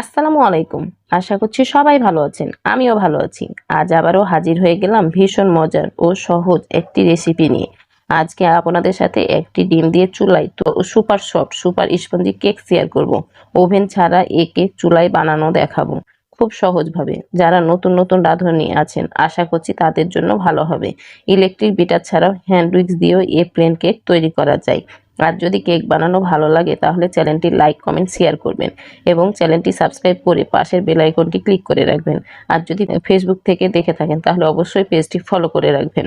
আসসালামু আলাইকুম। আশা করছি সবাই ভালো আছেন, আমিও ভালো আছি। আজ আবারও হাজির হয়ে গেলাম ভীষণ মজার ও সহজ একটি রেসিপি নিয়ে। আজকে আপনাদের সাথে একটি ডিম দিয়ে চুলাই তো super soft, super spongy cake share করব। ওভেন ছাড়া এ কেক চুলায় বানানো দেখাবো। খুব সহজভাবে। যারা নতুন নতুন রাঁধুনি আছেন, আশা করছি তাদের জন্য ভালো হবে। ইলেকট্রিক বিটার ছাড়াও হ্যান্ড উইক্স দিয়েও এ প্লেন কেক তৈরি করা যায়। আর যদি কেক বানানো ভালো লাগে, তাহলে চ্যানেলটি লাইক, কমেন্ট, শেয়ার করবেন এবং চ্যানেলটি সাবস্ক্রাইব করে পাশের বেল আইকনটি ক্লিক করে রাখবেন। আর যদি ফেসবুক থেকে দেখে থাকেন, তাহলে অবশ্যই পেজটি ফলো করে রাখবেন।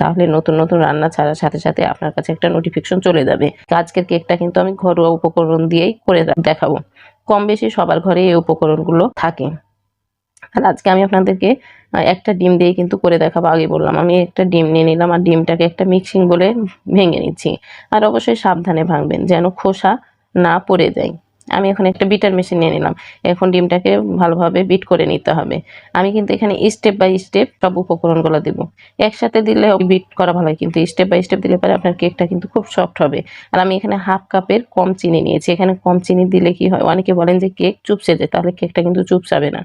তাহলে নতুন নতুন রান্না ছাড়ার সাথে সাথে আপনার কাছে একটা নোটিফিকেশন চলে যাবে। আজকের কেকটা কিন্তু আমি ঘরোয়া উপকরণ দিয়েই করে দেখাবো। কম বেশি সবার ঘরে এই উপকরণগুলো থাকে। আর আজকে আমি আপনাদেরকে একটা ডিম দিয়ে কিন্তু করে দেখাবো, আগে বললাম। আমি একটা ডিম নিয়ে নিলাম আর ডিমটাকে একটা মিক্সিং বলে ভেঙে নিচ্ছি। আর অবশ্যই সাবধানে ভাঙবেন যেন খোসা না পড়ে যায়। আমি এখন একটা বিটার মেশিন নিয়ে নিলাম। এখন ডিমটাকে ভালোভাবে বিট করে নিতে হবে। আমি কিন্তু এখানে স্টেপ বাই স্টেপ সব উপকরণগুলো দেবো। একসাথে দিলে বিট করা ভালো হয়, কিন্তু স্টেপ বাই স্টেপ দিলে পরে আপনার কেকটা কিন্তু খুব সফট হবে। আর আমি এখানে হাফ কাপের কম চিনি নিয়েছি। এখানে কম চিনি দিলে কি হয়? অনেকে বলেন যে কেক চুপসে যায়, তাহলে কেকটা কিন্তু চুপসাবে না।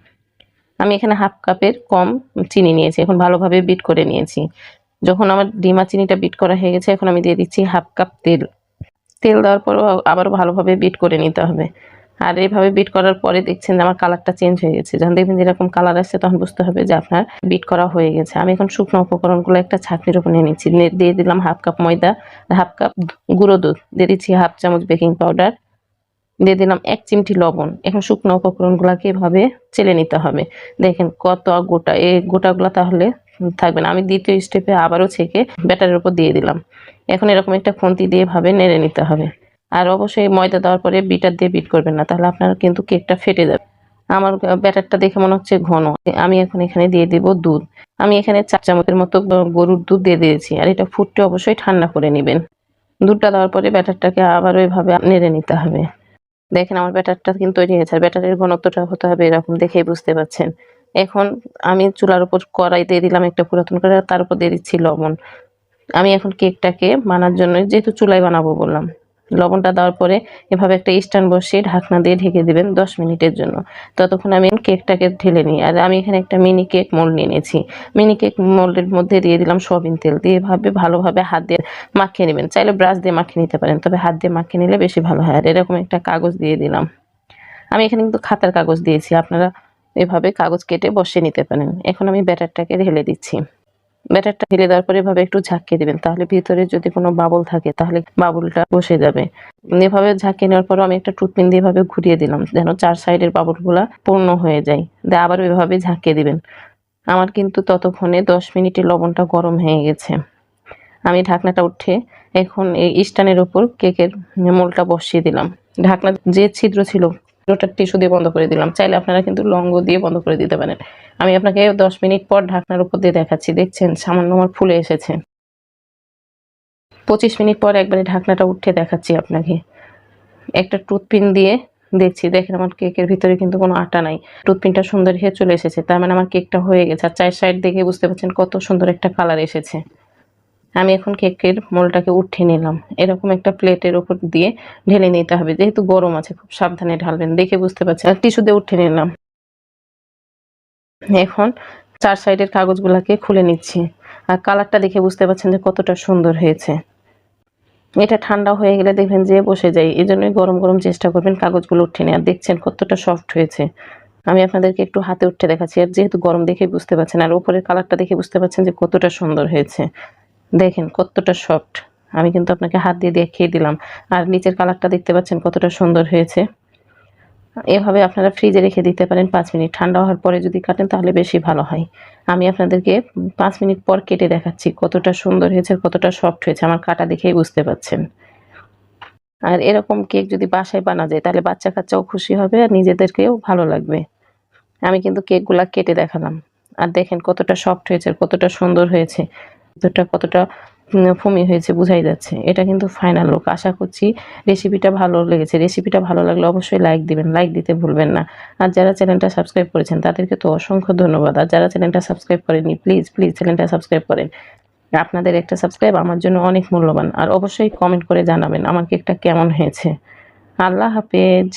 আমি এখানে হাফ কাপের কম চিনি নিয়েছি, এখন ভালোভাবে বিট করে নিয়েছি। যখন আমার ডিমা চিনিটা বিট করা হয়ে গেছে, এখন আমি দিয়ে দিচ্ছি হাফ কাপ তেল। তেল দেওয়ার পরও আবারও ভালোভাবে বিট করে নিতে হবে। আর এইভাবে বিট করার পরে দেখছেন যে আমার কালারটা চেঞ্জ হয়ে গেছে। যখন দেখবেন যেরকম কালার আসছে, তখন বুঝতে হবে যে আপনার বিট করা হয়ে গেছে। আমি এখন শুকনো উপকরণগুলো একটা ছাঁকনির উপর নিয়ে নিচ্ছি। দিয়ে দিলাম হাফ কাপ ময়দা হাফ কাপ গুঁড়ো দুধ। দিয়ে দিচ্ছি হাফ চামচ বেকিং পাউডার দিয়ে দিলাম এক চিমটি লবণ। এখন শুকনো উপকরণগুলোকে এভাবে চেলে নিতে হবে। দেখেন কত গোটা এই গোটাগুলো তাহলে থাকবে না। আমি দ্বিতীয় স্টেপে আবারও ছেঁকে ব্যাটারের উপর দিয়ে দিলাম। এখন এরকম একটা খুন্তি দিয়ে ভাবে নেড়ে নিতে হবে। আর অবশ্যই ময়দা দেওয়ার পরে বিটার দিয়ে বিট করবেন না, তাহলে আপনার কিন্তু কেকটা ফেটে যাবে। আমার ব্যাটারটা দেখে মনে হচ্ছে ঘন। আমি এখন এখানে দিয়ে দেব দুধ। আমি এখানে চার চামচের মতো গরুর দুধ দিয়ে দিয়েছি। আর এটা ফুটতে অবশ্যই ঠান্ডা করে নেবেন। দুধটা দেওয়ার পরে ব্যাটারটাকে আবারও এভাবে নেড়ে নিতে হবে। দেখেন আমার ব্যাটারটা কিন্তু তৈরি হয়েছে, আর ব্যাটারের ঘনত্বটা হতে হবে এরকম দেখেই বুঝতে পারছেন এখন আমি চুলার উপর কড়াই দিয়ে দিলাম একটা পুরাতন করে তার উপর দিয়ে দিচ্ছি লবণ। আমি এখন কেকটাকে বানার জন্য, যেহেতু চুলাই বানাবো বললাম। লবণটা দেওয়ার পরে এভাবে একটা স্ট্যান্ড বসিয়ে ঢাকনা দিয়ে ঢেকে দিবেন দশ মিনিটের জন্য। ততক্ষণ আমি কেকটাকে ঢেলে নিই। আর আমি এখানে একটা মিনি কেক মোল্ড নিয়ে নিয়েছি। মিনি কেক মোল্ডের মধ্যে দিয়ে দিলাম সয়াবিন তেল। দিয়ে এভাবে ভালোভাবে হাত দিয়ে মাখিয়ে নেবেন। চাইলে ব্রাশ দিয়ে মাখিয়ে নিতে পারেন, তবে হাত দিয়ে মাখিয়ে নিলে বেশি ভালো হয়। আর এরকম একটা কাগজ দিয়ে দিলাম। আমি এখানে কিন্তু খাতার কাগজ দিয়েছি। আপনারা এভাবে কাগজ কেটে বসিয়ে নিতে পারেন। এখন আমি ব্যাটারটাকে ঢেলে দিচ্ছি। ব্যাটারটা ঢেলে দেওয়ার পরে এভাবে একটু ঝাঁকিয়ে দিবেন। তাহলে ভিতরে যদি কোনো বাবল থাকে, তাহলে বাবুলটা বসে যাবে। এভাবে ঝাঁকিয়ে নেওয়ার পর আমি একটা টুথপিন দিয়ে এভাবে ঘুরিয়ে দিলাম, যেন চার সাইডের বাবুলগুলা পূর্ণ হয়ে যায়। দিয়ে আবার এভাবে ঝাঁকিয়ে দিবেন। আমার কিন্তু ততক্ষণে দশ মিনিটে লবণটা গরম হয়ে গেছে। আমি ঢাকনাটা উঠে এখন এই স্ট্যান্ডের ওপর কেকের মোলটা বসিয়ে দিলাম। ঢাকনা যে ছিদ্র ছিল ওটা টিস্যু দিয়ে বন্ধ করে দিলাম। চাইলে আপনারা কিন্তু লঙ্গ দিয়ে বন্ধ করে দিতে পারেন। আমি আপনাকে দশ মিনিট পর ঢাকনার উপর দিয়ে দেখাচ্ছি। দেখছেন, সামান্য আমার ফুলে এসেছে। পঁচিশ মিনিট পর একবারে ঢাকনাটা উঠে দেখাচ্ছি আপনাকে। একটা টুথপিন দিয়ে দেখছি, দেখেন আমার কেকের ভিতরে কিন্তু কোনো আটা নাই। টুথপিনটা সুন্দর হয়ে চলে এসেছে। তার মানে আমার কেকটা হয়ে গেছে। আর চার সাইড দেখে বুঝতে পারছেন কত সুন্দর একটা কালার এসেছে। আমি এখন কেকের মোলটাকে উঠিয়ে নিলাম। এরকম একটা প্লেটের উপর দিয়ে ঢেলে নিতে হবে। যেহেতু গরম আছে, খুব সাবধানে ঢালবেন। দেখে বুঝতে পারছেন। আর টিস্যু দিয়ে উঠিয়ে নিলাম। এখন চার সাইডের কাগজগুলোকে খুলে নিচ্ছি। আর কালারটা দেখে বুঝতে পারছেন যে কতটা সুন্দর হয়েছে। এটা ঠান্ডা হয়ে গেলে দেখবেন যে বসে যায়। এই জন্যই গরম গরম চেষ্টা করবেন কাগজগুলো উঠে নেওয়ার। দেখছেন কতটা সফট হয়েছে। আমি আপনাদেরকে একটু হাতে উঠে দেখাচ্ছি। আর যেহেতু গরম দেখেই বুঝতে পারছেন, আর উপরের কালারটা দেখে বুঝতে পারছেন যে কতটা সুন্দর হয়েছে। দেখেন কতটা সফট আমি কিন্তু আপনাকে হাত দিয়ে দেখিয়ে দিলাম। আর নিচের কালারটা দেখতে পাচ্ছেন কতটা সুন্দর হয়েছে। এভাবে আপনারা ফ্রিজে রেখে দিতে পারেন পাঁচ মিনিট। ঠান্ডা হওয়ার পরে যদি কাটেন তাহলে বেশি ভালো হয়। আমি আপনাদেরকে পাঁচ মিনিট পর কেটে দেখাচ্ছি কতটা সুন্দর হয়েছে কতটা সফট হয়েছে। আমার কাটা দেখেই বুঝতে পাচ্ছেন। আর এরকম কেক যদি বাসায় বানা যায়, তাহলে বাচ্চা কাচ্চাও খুশি হবে আর নিজেদেরকেও ভালো লাগবে। আমি কিন্তু কেকগুলা কেটে দেখালাম। আর দেখেন কতটা সফট হয়েছে কতটা সুন্দর হয়েছে। ভিতরটা কতটা ফমি হয়েছে বোঝাই যাচ্ছে। এটা কিন্তু ফাইনাল লুক আশা করছি রেসিপিটা ভালো লেগেছে। রেসিপিটা ভালো লাগলে অবশ্যই লাইক দিবেন। লাইক দিতে ভুলবেন না। আর যারা চ্যানেলটা সাবস্ক্রাইব করেছেন, তাদেরকে তো অসংখ্য ধন্যবাদ। আর যারা চ্যানেলটা সাবস্ক্রাইব করেনি প্লিজ প্লিজ চ্যানেলটা সাবস্ক্রাইব করেন। আপনাদের একটা সাবস্ক্রাইব আমার জন্য অনেক মূল্যবান। আর অবশ্যই কমেন্ট করে জানাবেন আমার কেকটা কেমন হয়েছে। আল্লাহ হাফেজ।